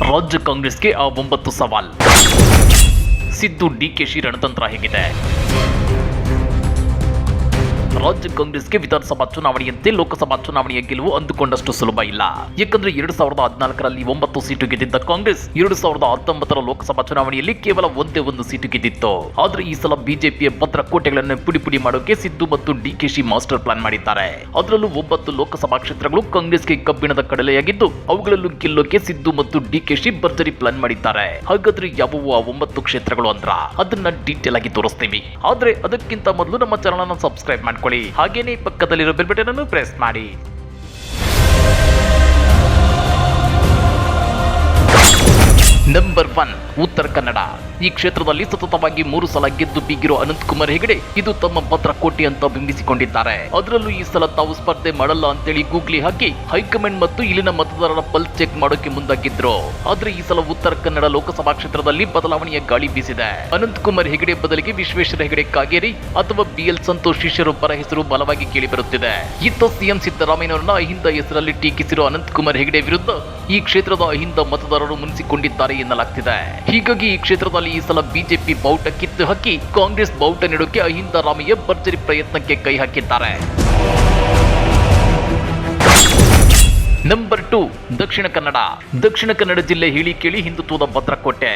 ರಾಜ್ಯ ಕಾಂಗ್ರೆಸ್ಗೆ ಆ ಒಂಬತ್ತು ಸವಾಲ್. ಸಿದ್ದು ಡಿಕೆಶಿ ರಣತಂತ್ರ ಹೇಗಿದೆ. ರಾಜ್ಯ ಕಾಂಗ್ರೆಸ್ಗೆ ವಿಧಾನಸಭಾ ಚುನಾವಣೆಯಂತೆ ಲೋಕಸಭಾ ಚುನಾವಣೆಯ ಗೆಲುವು ಅಂದುಕೊಂಡಷ್ಟು ಸುಲಭ ಇಲ್ಲ. ಯಾಕಂದ್ರೆ ಎರಡು ಸಾವಿರದ ಹದಿನಾಲ್ಕರಲ್ಲಿ ಒಂಬತ್ತು ಸೀಟು ಗೆದ್ದಿದ್ದ ಕಾಂಗ್ರೆಸ್ ಎರಡು ಸಾವಿರದ ಹತ್ತೊಂಬತ್ತರ ಲೋಕಸಭಾ ಚುನಾವಣೆಯಲ್ಲಿ ಕೇವಲ ಒಂದೇ ಒಂದು ಸೀಟು ಗೆದ್ದಿತ್ತು. ಆದ್ರೆ ಈ ಸಲ ಬಿಜೆಪಿಯ ಭದ್ರಕೋಟೆಗಳನ್ನು ಪುಡಿ ಪುಡಿ ಮಾಡೋಕೆ ಸಿದ್ದು ಮತ್ತು ಡಿಕೆಶಿ ಮಾಸ್ಟರ್ ಪ್ಲಾನ್ ಮಾಡಿದ್ದಾರೆ. ಅದರಲ್ಲೂ ಒಂಬತ್ತು ಲೋಕಸಭಾ ಕ್ಷೇತ್ರಗಳು ಕಾಂಗ್ರೆಸ್ಗೆ ಕಬ್ಬಿಣದ ಕಡಲೆಯಾಗಿದ್ದು, ಅವುಗಳಲ್ಲೂ ಗೆಲ್ಲೋಕೆ ಸಿದ್ದು ಮತ್ತು ಡಿಕೆಶಿ ಭರ್ಜರಿ ಪ್ಲಾನ್ ಮಾಡಿದ್ದಾರೆ. ಹಾಗಾದ್ರೆ ಯಾವುವು ಆ ಒಂಬತ್ತು ಕ್ಷೇತ್ರಗಳು ಅಂದ್ರ? ಅದನ್ನ ಡೀಟೇಲ್ ಆಗಿ ತೋರಿಸ್ತೀವಿ. ಆದ್ರೆ ಅದಕ್ಕಿಂತ ಮೊದಲು ನಮ್ಮ ಚಾನಲ್ ಅನ್ನು ಸಬ್ಸ್ಕ್ರೈಬ್ ಮಾಡ್ಕೊಳ್ಳಿ. ಹಾಗೇನೇ ಪಕ್ಕದಲ್ಲಿರೋ ಬೆಲ್ ಬಟನ್ ಅನ್ನು ಪ್ರೆಸ್ ಮಾಡಿ. Number one Uttara Kannada. ಈ ಕ್ಷೇತ್ರದಲ್ಲಿ ಸತತವಾಗಿ ಮೂರು ಸಲ ಗೆದ್ದು ಬೀಗಿರೋ ಅನಂತ್ ಕುಮಾರ್ ಹೆಗಡೆ ಇದು ತಮ್ಮ ಭದ್ರಕೋಟೆ ಅಂತ ಬಿಂಬಿಸಿಕೊಂಡಿದ್ದಾರೆ. ಅದರಲ್ಲೂ ಈ ಸಲ ತಾವು ಸ್ಪರ್ಧೆ ಮಾಡಲ್ಲ ಅಂತೇಳಿ ಗೂಗ್ಲಿ ಹಾಕಿ ಹೈಕಮಾಂಡ್ ಮತ್ತು ಇಲ್ಲಿನ ಮತದಾರರ ಪಲ್ಸ್ ಚೆಕ್ ಮಾಡೋಕೆ ಮುಂದಾಗಿದ್ರು. ಆದ್ರೆ ಈ ಸಲ ಉತ್ತರ ಕನ್ನಡ ಲೋಕಸಭಾ ಕ್ಷೇತ್ರದಲ್ಲಿ ಬದಲಾವಣೆಯ ಗಾಳಿ ಬೀಸಿದೆ. ಅನಂತ್ ಕುಮಾರ್ ಹೆಗಡೆ ಬದಲಿಗೆ ವಿಶ್ವೇಶ್ವರ ಹೆಗಡೆ ಕಾಗೇರಿ ಅಥವಾ ಬಿಎಲ್ ಸಂತೋಷ್ ಶಿಷ್ಯರೊಬ್ಬರ ಹೆಸರು ಬಲವಾಗಿ ಕೇಳಿ ಬರುತ್ತಿದೆ. ಇತ್ತ ಸಿಎಂ ಸಿದ್ದರಾಮಯ್ಯನವರನ್ನ ಅಹಿಂದ ಹೆಸರಲ್ಲಿ ಟೀಕಿಸಿರುವ ಅನಂತ್ ಕುಮಾರ್ ಹೆಗಡೆ ವಿರುದ್ಧ ಈ ಕ್ಷೇತ್ರದ ಅಹಿಂದ ಮತದಾರರು ಮುನಿಸಿಕೊಂಡಿದ್ದಾರೆ ಎನ್ನಲಾಗ್ತಿದೆ. ಹೀಗಾಗಿ ಈ ಕ್ಷೇತ್ರದಲ್ಲಿ ಈ ಸಲ ಬಿಜೆಪಿ ಬೌಟ ಕಿತ್ತು ಹಾಕಿ ಕಾಂಗ್ರೆಸ್ ಬೌಟ ನೀಡೋಕೆ ಅಹಿಂದ ರಾಮಯ್ಯ ಭರ್ಜರಿ ಪ್ರಯತ್ನಕ್ಕೆ ಕೈ ಹಾಕಿದ್ದಾರೆ. Number two Dakshina Kannada. ದಕ್ಷಿಣ ಕನ್ನಡ ಜಿಲ್ಲೆ ಹೇಳಿ ಕೇಳಿ ಹಿಂದುತ್ವದ ಭದ್ರಕೋಟೆ.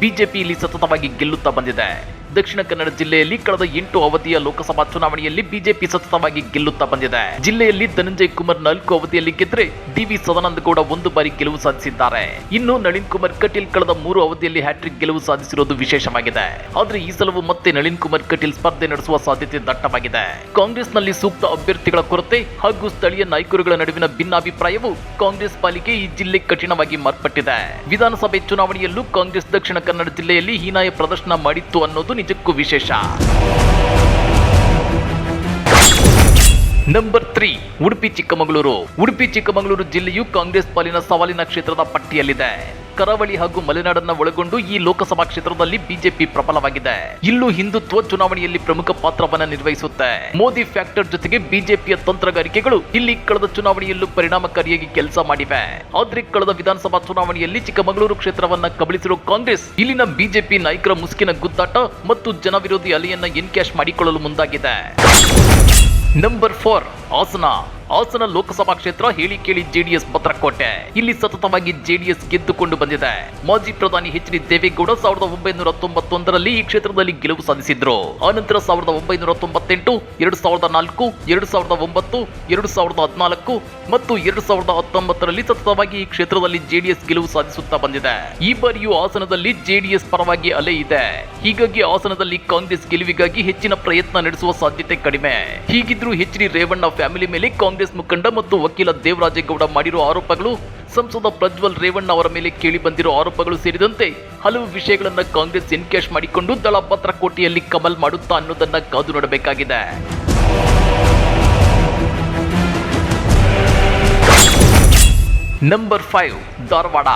ಬಿಜೆಪಿ ಇಲ್ಲಿ ಸತತವಾಗಿ ಗೆಲ್ಲುತ್ತಾ ಬಂದಿದೆ. ದಕ್ಷಿಣ ಕನ್ನಡ ಜಿಲ್ಲೆಯಲ್ಲಿ ಕಳೆದ ಎಂಟು ಅವಧಿಯ ಲೋಕಸಭಾ ಚುನಾವಣೆಯಲ್ಲಿ ಬಿಜೆಪಿ ಸತತವಾಗಿ ಗೆಲ್ಲುತ್ತಾ ಬಂದಿದೆ. ಜಿಲ್ಲೆಯಲ್ಲಿ ಧನಂಜಯ್ ಕುಮಾರ್ ನಾಲ್ಕು ಅವಧಿಯಲ್ಲಿ ಗೆದ್ರೆ ಡಿವಿ ಸದಾನಂದ ಗೌಡ ಒಂದು ಬಾರಿ ಗೆಲುವು ಸಾಧಿಸಿದ್ದಾರೆ. ಇನ್ನು ನಳಿನ್ ಕುಮಾರ್ ಕಟೀಲ್ ಕಳೆದ ಮೂರು ಅವಧಿಯಲ್ಲಿ ಹ್ಯಾಟ್ರಿಕ್ ಗೆಲುವು ಸಾಧಿಸಿರುವುದು ವಿಶೇಷವಾಗಿದೆ. ಆದ್ರೆ ಈ ಸಲವು ಮತ್ತೆ ನಳಿನ್ ಕುಮಾರ್ ಕಟೀಲ್ ಸ್ಪರ್ಧೆ ನಡೆಸುವ ಸಾಧ್ಯತೆ ದಟ್ಟವಾಗಿದೆ. ಕಾಂಗ್ರೆಸ್ನಲ್ಲಿ ಸೂಕ್ತ ಅಭ್ಯರ್ಥಿಗಳ ಕೊರತೆ ಹಾಗೂ ಸ್ಥಳೀಯ ನಾಯಕರುಗಳ ನಡುವಿನ ಭಿನ್ನಾಭಿಪ್ರಾಯವು ಕಾಂಗ್ರೆಸ್ ಪಾಲಿಗೆ ಈ ಜಿಲ್ಲೆ ಕಠಿಣವಾಗಿ ಮಾರ್ಪಟ್ಟಿದೆ. ವಿಧಾನಸಭೆ ಚುನಾವಣೆಯಲ್ಲೂ ಕಾಂಗ್ರೆಸ್ ದಕ್ಷಿಣ ಕನ್ನಡ ಜಿಲ್ಲೆಯಲ್ಲಿ ಹೀನಾಯ ಪ್ರದರ್ಶನ ಮಾಡಿತ್ತು ಅನ್ನೋದು ನಿಜಕ್ಕೂ ವಿಶೇಷ. ನಂಬರ್ ತ್ರೀ ಉಡುಪಿ ಚಿಕ್ಕಮಗಳೂರು ಉಡುಪಿ ಚಿಕ್ಕಮಗಳೂರು ಜಿಲ್ಲೆಯು ಕಾಂಗ್ರೆಸ್ ಪಾಲಿನ ಸವಾಲಿನ ಕ್ಷೇತ್ರದ ಪಟ್ಟಿಯಲ್ಲಿದೆ. ಕರಾವಳಿ ಹಾಗೂ ಮಲೆನಾಡನ್ನ ಒಳಗೊಂಡು ಈ ಲೋಕಸಭಾ ಕ್ಷೇತ್ರದಲ್ಲಿ ಬಿಜೆಪಿ ಪ್ರಬಲವಾಗಿದೆ. ಇಲ್ಲೂ ಹಿಂದುತ್ವ ಚುನಾವಣೆಯಲ್ಲಿ ಪ್ರಮುಖ ಪಾತ್ರವನ್ನ ನಿರ್ವಹಿಸುತ್ತೆ. ಮೋದಿ ಫ್ಯಾಕ್ಟರ್ ಜೊತೆಗೆ ಬಿಜೆಪಿಯ ತಂತ್ರಗಾರಿಕೆಗಳು ಇಲ್ಲಿ ಕಳೆದ ಚುನಾವಣೆಯಲ್ಲೂ ಪರಿಣಾಮಕಾರಿಯಾಗಿ ಕೆಲಸ ಮಾಡಿವೆ. ಆದ್ರೆ ಕಳೆದ ವಿಧಾನಸಭಾ ಚುನಾವಣೆಯಲ್ಲಿ ಚಿಕ್ಕಮಗಳೂರು ಕ್ಷೇತ್ರವನ್ನ ಕಬಳಿಸಿರುವ ಕಾಂಗ್ರೆಸ್ ಇಲ್ಲಿನ ಬಿಜೆಪಿ ನಾಯಕರ ಮುಸುಕಿನ ಗುದ್ದಾಟ ಮತ್ತು ಜನವಿರೋಧಿ ಅಲೆಯನ್ನ ಎನ್ಕ್ಯಾಶ್ ಮಾಡಿಕೊಳ್ಳಲು ಮುಂದಾಗಿದೆ. Number four Hassan. Hassan Lok Sabha ಕ್ಷೇತ್ರ ಹೇಳಿ ಕೇಳಿ ಜೆಡಿಎಸ್ ಭದ್ರಕೋಟೆ. ಇಲ್ಲಿ ಸತತವಾಗಿ ಜೆಡಿಎಸ್ ಗೆದ್ದುಕೊಂಡು ಬಂದಿದೆ. ಮಾಜಿ ಪ್ರಧಾನಿ ಎಚ್ ಡಿ ದೇವೇಗೌಡ ಸಾವಿರದ ಒಂಬೈನೂರ ತೊಂಬತ್ತೊಂದರಲ್ಲಿ ಈ ಕ್ಷೇತ್ರದಲ್ಲಿ ಗೆಲುವು ಸಾಧಿಸಿದ್ರು. ಆನಂತರ ಸಾವಿರದ ಒಂಬೈನೂರ ತೊಂಬತ್ತೆಂಟು, ಎರಡು ಸಾವಿರದ ನಾಲ್ಕು, ಎರಡು ಸಾವಿರದ ಒಂಬತ್ತು, ಎರಡು ಸಾವಿರದ ಹದಿನಾಲ್ಕು ಮತ್ತು ಎರಡು ಸಾವಿರದ ಹತ್ತೊಂಬತ್ತರಲ್ಲಿ ಸತತವಾಗಿ ಈ ಕ್ಷೇತ್ರದಲ್ಲಿ ಜೆಡಿಎಸ್ ಗೆಲುವು ಸಾಧಿಸುತ್ತಾ ಬಂದಿದೆ. ಈ ಬಾರಿಯೂ ಹಾಸನದಲ್ಲಿ ಜೆಡಿಎಸ್ ಪರವಾಗಿ ಅಲೆ ಇದೆ. ಹೀಗಾಗಿ ಹಾಸನದಲ್ಲಿ ಕಾಂಗ್ರೆಸ್ ಗೆಲುವಿಗಾಗಿ ಹೆಚ್ಚಿನ ಪ್ರಯತ್ನ ನಡೆಸುವ ಸಾಧ್ಯತೆ ಕಡಿಮೆ. ಹೀಗಿದ್ರೂ ಎಚ್ ಡಿ ರೇವಣ್ಣ ಫ್ಯಾಮಿಲಿ ಮೇಲೆ ಕಾಂಗ್ರೆಸ್ ಮುಖಂಡ ಮತ್ತು ವಕೀಲ ದೇವರಾಜೇಗೌಡ ಮಾಡಿರುವ ಆರೋಪಗಳು ಸಂಸದ ಪ್ರಜ್ವಲ್ ರೇವಣ್ಣ ಅವರ ಮೇಲೆ ಕೇಳಿ ಬಂದಿರುವ ಆರೋಪಗಳು ಸೇರಿದಂತೆ ಹಲವು ವಿಷಯಗಳನ್ನು ಕಾಂಗ್ರೆಸ್ ಎನ್ಕ್ಯಾಶ್ ಮಾಡಿಕೊಂಡು ದಳ ಪತ್ರಕೋಟೆಯಲ್ಲಿ ಕಮಲ್ ಮಾಡುತ್ತಾ ಅನ್ನೋದನ್ನ ಕಾದು ನೋಡಬೇಕಾಗಿದೆ. Number five Dharwad.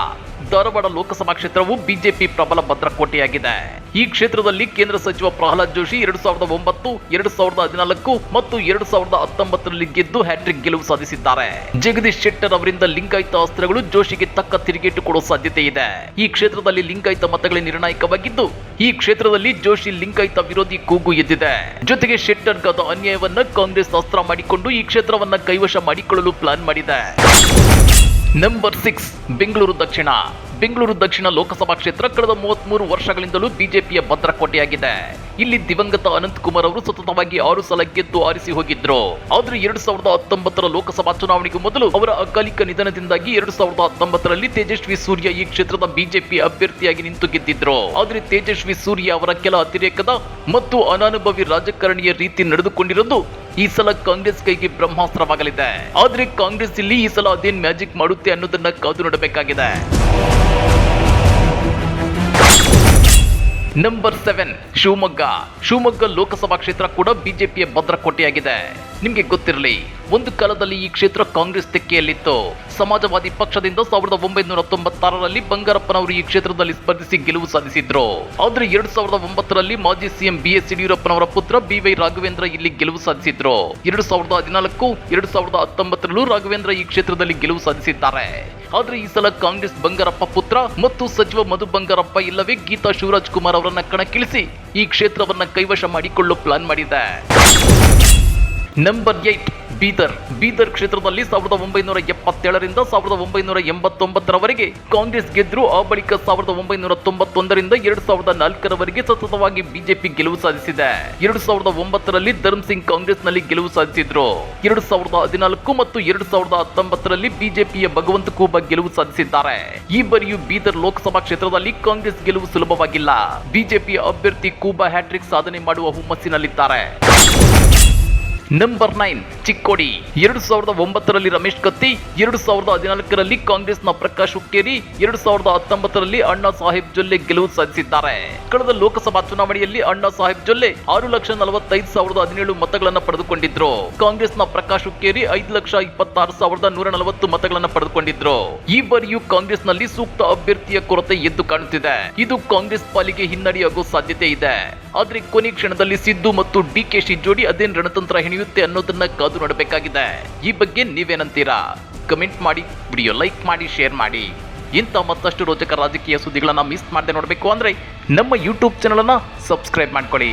Dharwad Lok Sabha ಕ್ಷೇತ್ರವು ಬಿಜೆಪಿ ಪ್ರಬಲ ಭದ್ರಕೋಟೆಯಾಗಿದೆ. ಈ ಕ್ಷೇತ್ರದಲ್ಲಿ ಕೇಂದ್ರ ಸಚಿವ ಪ್ರಹ್ಲಾದ್ ಜೋಶಿ ಎರಡು ಸಾವಿರದ ಒಂಬತ್ತು, ಎರಡು ಸಾವಿರದ ಹದಿನಾಲ್ಕು ಮತ್ತು ಎರಡು ಸಾವಿರದ ಹತ್ತೊಂಬತ್ತರಲ್ಲಿ ಗೆದ್ದು ಹ್ಯಾಟ್ರಿಕ್ ಗೆಲುವು ಸಾಧಿಸಿದ್ದಾರೆ. ಜಗದೀಶ್ ಶೆಟ್ಟರ್ ಅವರಿಂದ ಲಿಂಗಾಯಿತ ಅಸ್ತ್ರಗಳು ಜೋಶಿಗೆ ತಕ್ಕ ತಿರುಗೇಟು ಕೊಡುವ ಸಾಧ್ಯತೆ ಇದೆ. ಈ ಕ್ಷೇತ್ರದಲ್ಲಿ ಲಿಂಗಾಯತ ಮತಗಳೇ ನಿರ್ಣಾಯಕವಾಗಿದ್ದು, ಈ ಕ್ಷೇತ್ರದಲ್ಲಿ ಜೋಶಿ ಲಿಂಗಾಯತ ವಿರೋಧಿ ಕೂಗು ಎದ್ದಿದೆ. ಜೊತೆಗೆ ಶೆಟ್ಟರ್ಗಾದ ಅನ್ಯಾಯವನ್ನ ಕಾಂಗ್ರೆಸ್ ಅಸ್ತ್ರ ಮಾಡಿಕೊಂಡು ಈ ಕ್ಷೇತ್ರವನ್ನ ಕೈವಶ ಮಾಡಿಕೊಳ್ಳಲು ಪ್ಲಾನ್ ಮಾಡಿದೆ. ನಂಬರ್ ಸಿಕ್ಸ್, ಬೆಂಗಳೂರು ದಕ್ಷಿಣ. ಬೆಂಗಳೂರು ದಕ್ಷಿಣ ಲೋಕಸಭಾ ಕ್ಷೇತ್ರ ಕಳೆದ ಮೂವತ್ಮೂರು ವರ್ಷಗಳಿಂದಲೂ ಬಿಜೆಪಿಯ ಭದ್ರಕೋಟೆಯಾಗಿದೆ. ಇಲ್ಲಿ ದಿವಂಗತ ಅನಂತ್ ಕುಮಾರ್ ಅವರು ಸತತವಾಗಿ ಆರು ಸಲ ಗೆದ್ದು ಆರಿಸಿ ಹೋಗಿದ್ರು. ಆದ್ರೆ ಎರಡ್ ಸಾವಿರದ ಹತ್ತೊಂಬತ್ತರ ಲೋಕಸಭಾ ಚುನಾವಣೆಗೂ ಮೊದಲು ಅವರ ಅಕಾಲಿಕ ನಿಧನದಿಂದಾಗಿ ಎರಡ್ ಸಾವಿರದ ಹತ್ತೊಂಬತ್ತರಲ್ಲಿ ತೇಜಸ್ವಿ ಸೂರ್ಯ ಈ ಕ್ಷೇತ್ರದ ಬಿಜೆಪಿ ಅಭ್ಯರ್ಥಿಯಾಗಿ ನಿಂತು ಗೆದ್ದಿದ್ರು. ಆದ್ರೆ ತೇಜಸ್ವಿ ಸೂರ್ಯ ಅವರ ಕೆಲ ಅತಿರೇಕದ ಮತ್ತು ಅನಾನುಭವಿ ರಾಜಕಾರಣಿಯ ರೀತಿ ನಡೆದುಕೊಂಡಿರೋದು ಈ ಸಲ ಕಾಂಗ್ರೆಸ್ ಕೈಗೆ ಬ್ರಹ್ಮಾಸ್ತ್ರವಾಗಲಿದೆ. ಆದ್ರೆ ಕಾಂಗ್ರೆಸ್ ಇಲ್ಲಿ ಈ ಸಲ ಅದೇನ್ ಮ್ಯಾಜಿಕ್ ಮಾಡುತ್ತೆ ಅನ್ನೋದನ್ನ ಕಾದು ನೋಡಬೇಕಾಗಿದೆ. Number seven Shivamogga. Shivamogga Lok Sabha ಕ್ಷೇತ್ರ ಕೂಡ ಬಿಜೆಪಿಯ ಭದ್ರಕೋಟೆಯಾಗಿದೆ. ನಿಮ್ಗೆ ಗೊತ್ತಿರಲಿ, ಒಂದು ಕಾಲದಲ್ಲಿ ಈ ಕ್ಷೇತ್ರ ಕಾಂಗ್ರೆಸ್ ತೆಕ್ಕೆಯಲ್ಲಿತ್ತು. ಸಮಾಜವಾದಿ ಪಕ್ಷದಿಂದ ಸಾವಿರದ ಒಂಬೈನೂರ ತೊಂಬತ್ತಾರರಲ್ಲಿ ಬಂಗಾರಪ್ಪನವರು ಈ ಕ್ಷೇತ್ರದಲ್ಲಿ ಸ್ಪರ್ಧಿಸಿ ಗೆಲುವು ಸಾಧಿಸಿದ್ರು. ಆದ್ರೆ ಎರಡ್ ಸಾವಿರದ ಒಂಬತ್ತರಲ್ಲಿ ಮಾಜಿ ಸಿಎಂ ಬಿ ಎಸ್ ಯಡಿಯೂರಪ್ಪನವರ ಪುತ್ರ ಬಿ ವೈ ರಾಘವೇಂದ್ರ ಇಲ್ಲಿ ಗೆಲುವು ಸಾಧಿಸಿದ್ರು. ಎರಡ್ ಸಾವಿರದ ಹದಿನಾಲ್ಕು, ಎರಡ್ ಸಾವಿರದ ಹತ್ತೊಂಬತ್ತರಲ್ಲೂ ರಾಘವೇಂದ್ರ ಈ ಕ್ಷೇತ್ರದಲ್ಲಿ ಗೆಲುವು ಸಾಧಿಸಿದ್ದಾರೆ. ಆದ್ರೆ ಈ ಸಲ ಕಾಂಗ್ರೆಸ್ ಬಂಗಾರಪ್ಪ ಪುತ್ರ ಮತ್ತು ಸಚಿವ ಮಧು ಬಂಗಾರಪ್ಪ ಇಲ್ಲವೇ ಗೀತಾ ಶಿವರಾಜ್ ಕುಮಾರ್ ಅವರನ್ನ ಕಣಕ್ಕಿಳಿಸಿ ಈ ಕ್ಷೇತ್ರವನ್ನ ಕೈವಶ ಮಾಡಿಕೊಳ್ಳಲು ಪ್ಲಾನ್ ಮಾಡಿದೆ. Number eight Bidar. ಬೀದರ್ ಕ್ಷೇತ್ರದಲ್ಲಿ ಸಾವಿರದ ಒಂಬೈನೂರ ಎಪ್ಪತ್ತೇಳರಿಂದ ಸಾವಿರದ ಒಂಬೈನೂರ ಎಂಬತ್ತೊಂಬತ್ತರವರೆಗೆ ಕಾಂಗ್ರೆಸ್ ಗೆದ್ರು. ಆ ಬಳಿಕ ಸಾವಿರದ ಒಂಬೈನೂರ ತೊಂಬತ್ತೊಂದರಿಂದ ಎರಡು ಸಾವಿರದ ನಾಲ್ಕರವರೆಗೆ ಸತತವಾಗಿ ಬಿಜೆಪಿ ಗೆಲುವು ಸಾಧಿಸಿದೆ. ಎರಡು ಸಾವಿರದ ಒಂಬತ್ತರಲ್ಲಿ ಧರ್ಮ್ ಸಿಂಗ್ ಕಾಂಗ್ರೆಸ್ನಲ್ಲಿ ಗೆಲುವು ಸಾಧಿಸಿದ್ರು. ಎರಡು ಸಾವಿರದ ಹದಿನಾಲ್ಕು ಮತ್ತು ಎರಡು ಸಾವಿರದ ಹತ್ತೊಂಬತ್ತರಲ್ಲಿ ಬಿಜೆಪಿಯ ಭಗವಂತ ಕೂಬಾ ಗೆಲುವು ಸಾಧಿಸಿದ್ದಾರೆ. ಈ ಬಾರಿಯೂ ಬೀದರ್ ಲೋಕಸಭಾ ಕ್ಷೇತ್ರದಲ್ಲಿ ಕಾಂಗ್ರೆಸ್ ಗೆಲುವು ಸುಲಭವಾಗಿಲ್ಲ. ಬಿಜೆಪಿಯ ಅಭ್ಯರ್ಥಿ ಕೂಬಾ ಹ್ಯಾಟ್ರಿಕ್ ಸಾಧನೆ ಮಾಡುವ ಹುಮ್ಮಸ್ಸಿನಲ್ಲಿದ್ದಾರೆ. ನಂಬರ್ ನೈನ್ ಚಿಕ್ಕೋಡಿ ಎರಡು ಸಾವಿರದ ಒಂಬತ್ತರಲ್ಲಿ ರಮೇಶ್ ಕತ್ತಿ, ಎರಡು ಸಾವಿರದ ಹದಿನಾಲ್ಕರಲ್ಲಿ ಕಾಂಗ್ರೆಸ್ನ ಪ್ರಕಾಶ್ ಹುಕ್ಕೇರಿ, ಎರಡು ಸಾವಿರದ ಹತ್ತೊಂಬತ್ತರಲ್ಲಿ ಅಣ್ಣಾ ಸಾಹೇಬ್ ಜೊಲ್ಲೆ ಗೆಲುವು ಸಾಧಿಸಿದ್ದಾರೆ. ಕಳೆದ ಲೋಕಸಭಾ ಚುನಾವಣೆಯಲ್ಲಿ ಅಣ್ಣಾ ಸಾಹೇಬ್ ಜೊಲ್ಲೆ ಆರು ಲಕ್ಷ ನಲವತ್ತೈದು ಸಾವಿರದ ಹದಿನೇಳು ಮತಗಳನ್ನು ಪಡೆದುಕೊಂಡಿದ್ರು. ಕಾಂಗ್ರೆಸ್ನ ಪ್ರಕಾಶ್ ಹುಕ್ಕೇರಿ ಐದು ಲಕ್ಷ ಇಪ್ಪತ್ತಾರು ಸಾವಿರದ ನೂರ ನಲವತ್ತು ಮತಗಳನ್ನು ಪಡೆದುಕೊಂಡಿದ್ರು. ಈ ಬಾರಿಯೂ ಕಾಂಗ್ರೆಸ್ನಲ್ಲಿ ಸೂಕ್ತ ಅಭ್ಯರ್ಥಿಯ ಕೊರತೆ ಎದ್ದು ಕಾಣುತ್ತಿದೆ. ಇದು ಕಾಂಗ್ರೆಸ್ ಪಾಲಿಗೆ ಹಿನ್ನಡೆಯಾಗುವ ಸಾಧ್ಯತೆ ಇದೆ. ಆದ್ರೆ ಕೊನೆ ಕ್ಷಣದಲ್ಲಿ ಸಿದ್ದು ಮತ್ತು ಡಿ ಕೆ ಶಿ ಜೋಡಿ ಅದೇನ್ ರಣತಂತ್ರ ಹೆಣೆಯುತ್ತೆ ಅನ್ನೋದನ್ನ ಕಾದು ನೋಡಬೇಕಾಗಿದೆ. ಈ ಬಗ್ಗೆ ನೀವೇನಂತೀರಾ? ಕಮೆಂಟ್ ಮಾಡಿ, ವಿಡಿಯೋ ಲೈಕ್ ಮಾಡಿ, ಶೇರ್ ಮಾಡಿ. ಇಂಥ ಮತ್ತಷ್ಟು ರೋಚಕ ರಾಜಕೀಯ ಸುದ್ದಿಗಳನ್ನ ಮಿಸ್ ಮಾಡದೆ ನೋಡಬೇಕು ಅಂದ್ರೆ ನಮ್ಮ ಯೂಟ್ಯೂಬ್ ಚಾನಲ್ ಅನ್ನ ಸಬ್ಸ್ಕ್ರೈಬ್ ಮಾಡ್ಕೊಳ್ಳಿ.